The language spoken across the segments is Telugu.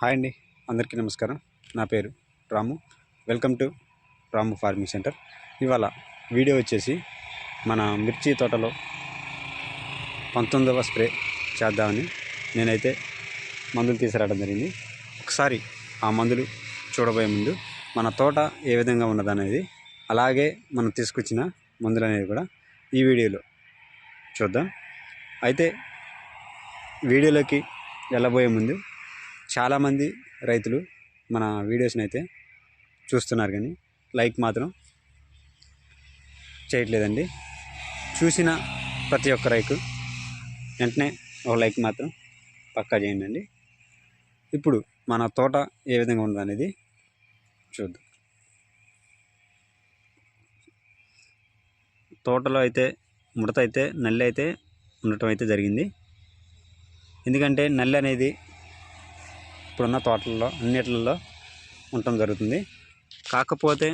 హాయ్ అండి అందరికీ నమస్కారం. నా పేరు Ramu. Welcome to Ramu farming center. ఇవాళ వీడియో వచ్చేసి మన మిర్చి తోటలో పంతొమ్మిదవ స్ప్రే చేద్దామని నేనైతే మందులు తీసుకురావడం జరిగింది. ఒకసారి ఆ మందులు చూడబోయే ముందు మన తోట ఏ విధంగా ఉన్నదనేది అలాగే మనం తీసుకొచ్చిన మందులు అనేది కూడా ఈ వీడియోలో చూద్దాం. అయితే వీడియోలోకి వెళ్ళబోయే ముందు చాలామంది రైతులు మన వీడియోస్ని అయితే చూస్తున్నారు కానీ లైక్ మాత్రం చేయట్లేదండి. చూసిన ప్రతి ఒక్క రైతు వెంటనే ఒక లైక్ మాత్రం పక్కా చేయండి అండి ఇప్పుడు మన తోట ఏ విధంగా ఉందనేది అనేది చూద్దాం. తోటలో అయితే ముడత అయితే నల్లి అయితే ఉండటం అయితే జరిగింది. ఎందుకంటే నల్లి అనేది ఇప్పుడున్న తోటల్లో అన్నిటిలో ఉండటం జరుగుతుంది. కాకపోతే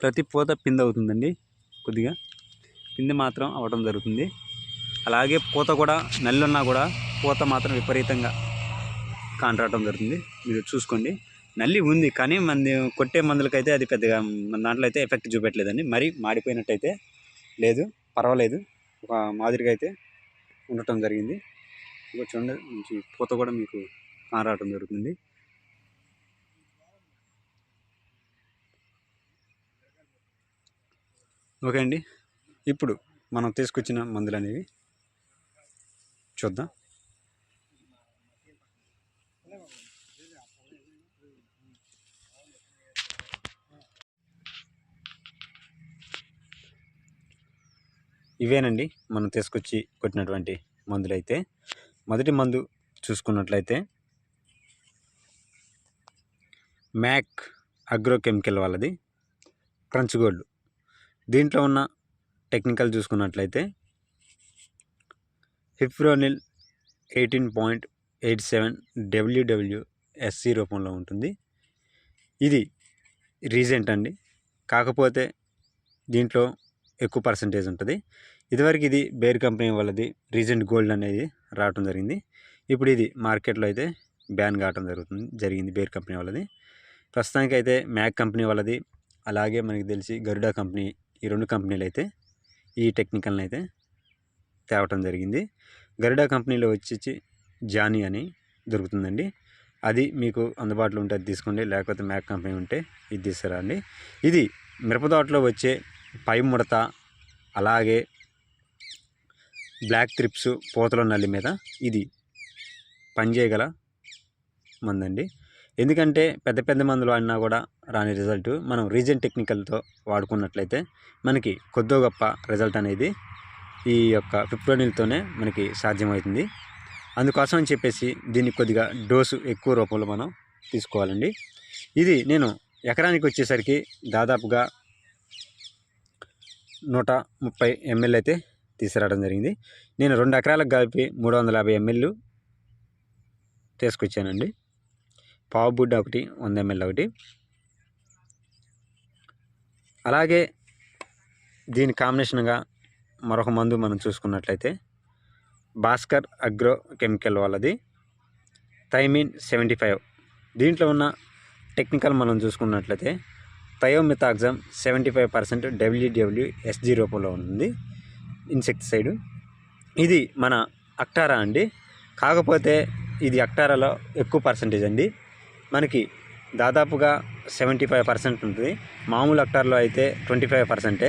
ప్రతి పూత పిండి అవుతుందండి కొద్దిగా. పిండి మాత్రం అవ్వడం జరుగుతుంది. అలాగే పూత కూడా నల్లున్నా కూడా పూత మాత్రం విపరీతంగా కాంట్రాడటం జరుగుతుంది. మీరు చూసుకోండి. నల్లి ఉంది కానీ మంది కొట్టే మందులకైతే అది పెద్దగా మన దాంట్లో అయితే ఎఫెక్ట్ చూపెట్టలేదండి. మరీ మాడిపోయినట్టయితే లేదు పర్వాలేదు. ఒక మాదిరిగా అయితే ఉండటం జరిగింది. ఇంకా చూడండి మంచి పూత కూడా మీకు ఆరాటం జరుగుతుంది. ఓకే అండి. ఇప్పుడు మనం తీసుకొచ్చిన మందులు అనేవి చూద్దాం. ఇవేనండి మనం తీసుకొచ్చి కొట్టినటువంటి మందులు అయితే మొదటి మందు చూసుకున్నట్లయితే మ్యాక్ అగ్రోకెమికల్ వాళ్ళది. Crunch gold. దీంట్లో ఉన్న టెక్నికల్ చూసుకున్నట్లయితే fipronil eighteen point eight seven WWSC రూపంలో ఉంటుంది. ఇది రీజెంట్ అండి. కాకపోతే దీంట్లో ఎక్కువ పర్సంటేజ్ ఉంటుంది. ఇదివరకు ఇది బేర్ కంపెనీ వాళ్ళది రీజెంట్ గోల్డ్ అనేది రావటం జరిగింది. ఇప్పుడు ఇది మార్కెట్లో అయితే బ్యాన్ కావటం జరుగుతుంది జరిగింది బేర్ కంపెనీ వాళ్ళది. ప్రస్తుతానికి అయితే మ్యాక్ కంపెనీ వాళ్ళది. అలాగే మనకి తెలిసి గరుడా కంపెనీ ఈ రెండు కంపెనీలు అయితే ఈ టెక్నికల్ని అయితే తేవటం జరిగింది. గరుడా కంపెనీలో వచ్చి జానీ అని దొరుకుతుందండి. అది మీకు అందుబాటులో ఉంటే అది తీసుకోండి. లేకపోతే మ్యాక్ కంపెనీ ఉంటే ఇది తీసుకురండి ఇది మిరపతోటలో వచ్చే పై ముడత అలాగే బ్లాక్ త్రిప్స్ పూతల నల్లి మీద ఇది పనిచేయగల మందండి. ఎందుకంటే పెద్ద పెద్ద మందులు వాడినా కూడా రాని రిజల్ట్ మనం రీజన్ టెక్నికల్తో వాడుకున్నట్లయితే మనకి కొద్దో గొప్ప రిజల్ట్ అనేది ఈ యొక్క ఫిప్రోనిల్తోనే మనకి సాధ్యమవుతుంది. అందుకోసం అని చెప్పేసి దీన్ని కొద్దిగా డోసు ఎక్కువ రూపంలో మనం తీసుకోవాలండి. ఇది నేను ఎకరానికి వచ్చేసరికి దాదాపుగా నూట ముప్పై ఎంఎల్ అయితే తీసుకురావడం జరిగింది. నేను రెండు ఎకరాలకు కలిపి మూడు వందల యాభై ఎంఎల్ తీసుకొచ్చానండి. పావు బుడ్డ ఒకటి వంద ఎంఎల్ ఒకటి. అలాగే దీని కాంబినేషన్గా మరొక మందు మనం చూసుకున్నట్లయితే భాస్కర్ అగ్రో కెమికల్ వాళ్ళది థైమిన్ సెవెంటీ ఫైవ్. దీంట్లో ఉన్న టెక్నికల్ మనం చూసుకున్నట్లయితే thiamethoxam seventy five percent WWSG రూపంలో ఉంటుంది ఇన్సెక్టిసైడ్. ఇది మన అక్టారా అండి. కాకపోతే ఇది అక్టారాలో ఎక్కువ పర్సెంటేజ్ అండి. మనకి దాదాపుగా సెవెంటీ ఫైవ్ పర్సెంట్ ఉంటుంది. మామూలు అక్టార్లో అయితే ట్వంటీ ఫైవ్ పర్సెంటే.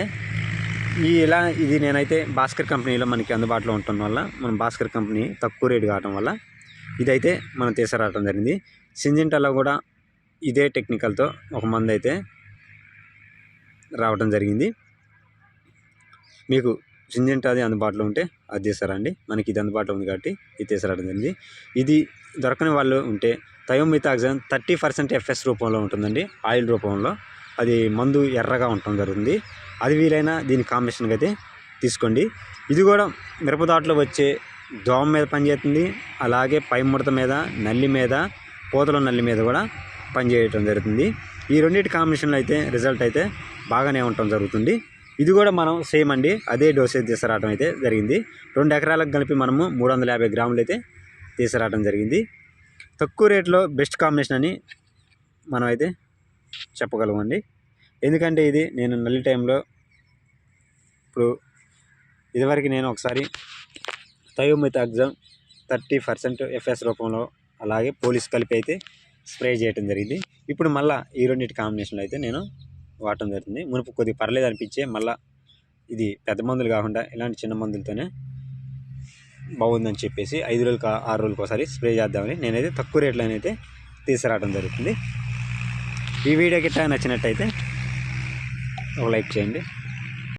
ఈ ఇలా ఇది నేనైతే భాస్కర్ కంపెనీలో మనకి అందుబాటులో ఉండటం వల్ల మనం భాస్కర్ కంపెనీ తక్కువ రేటు కావటం వల్ల ఇదైతే మనం తీసుకురావడం జరిగింది. సింజింటాలో కూడా ఇదే టెక్నికల్తో ఒక మంది అయితే రావటం జరిగింది. మీకు సింజెంట్ అది అందుబాటులో ఉంటే అది తీసారండి మనకి ఇది అందుబాటులో ఉంది కాబట్టి ఇది తీసుకురావడం జరిగింది. ఇది దొరకని వాళ్ళు ఉంటే థయోమితాక్సన్ థర్టీ పర్సెంట్ ఎఫ్ఎస్ రూపంలో ఉంటుందండి ఆయిల్ రూపంలో. అది మందు ఎర్రగా ఉండటం జరుగుతుంది. అది వీలైనా దీని కాంబినేషన్గా అయితే తీసుకోండి. ఇది కూడా మిరపదాట్లో వచ్చే దోమ మీద పనిచేస్తుంది అలాగే పై ముడత మీద నల్లి మీద పూతల నల్లి మీద కూడా పనిచేయటం జరుగుతుంది. ఈ రెండింటి కాంబినేషన్లో అయితే రిజల్ట్ అయితే బాగానే ఉండటం జరుగుతుంది. ఇది కూడా మనం సేమ్ అండి అదే డోసేజ్ తీసుకురావడం అయితే జరిగింది. రెండు ఎకరాలకు కలిపి మనము మూడు వందల యాభై గ్రాములు అయితే తీసుకురావడం జరిగింది. తక్కువ రేట్లో బెస్ట్ కాంబినేషన్ అని మనం అయితే చెప్పగలమండి. ఎందుకంటే ఇది నేను నల్లి టైంలో ఇప్పుడు ఇదివరకు నేను ఒకసారి థయోమితాగ్జామ్ థర్టీ పర్సెంట్ ఎఫ్ఎస్ రూపంలో అలాగే పోలీస్ కలిపి అయితే స్ప్రే చేయడం జరిగింది. ఇప్పుడు మళ్ళీ ఈ రెండింటి కాంబినేషన్లో అయితే నేను వాడటం జరుగుతుంది. మునుపు కొద్దిగా పర్లేదు అనిపించే మళ్ళీ ఇది పెద్ద మందులు కాకుండా ఇలాంటి చిన్న మందులతోనే బాగుందని చెప్పేసి ఐదు రోజులకు ఆరు రోజులకు ఒకసారి స్ప్రే చేద్దామని నేనైతే తక్కువ రేట్లోనైతే తీసుకురావడం జరుగుతుంది. ఈ వీడియో గిట్ట నచ్చినట్టయితే ఒక లైక్ చేయండి.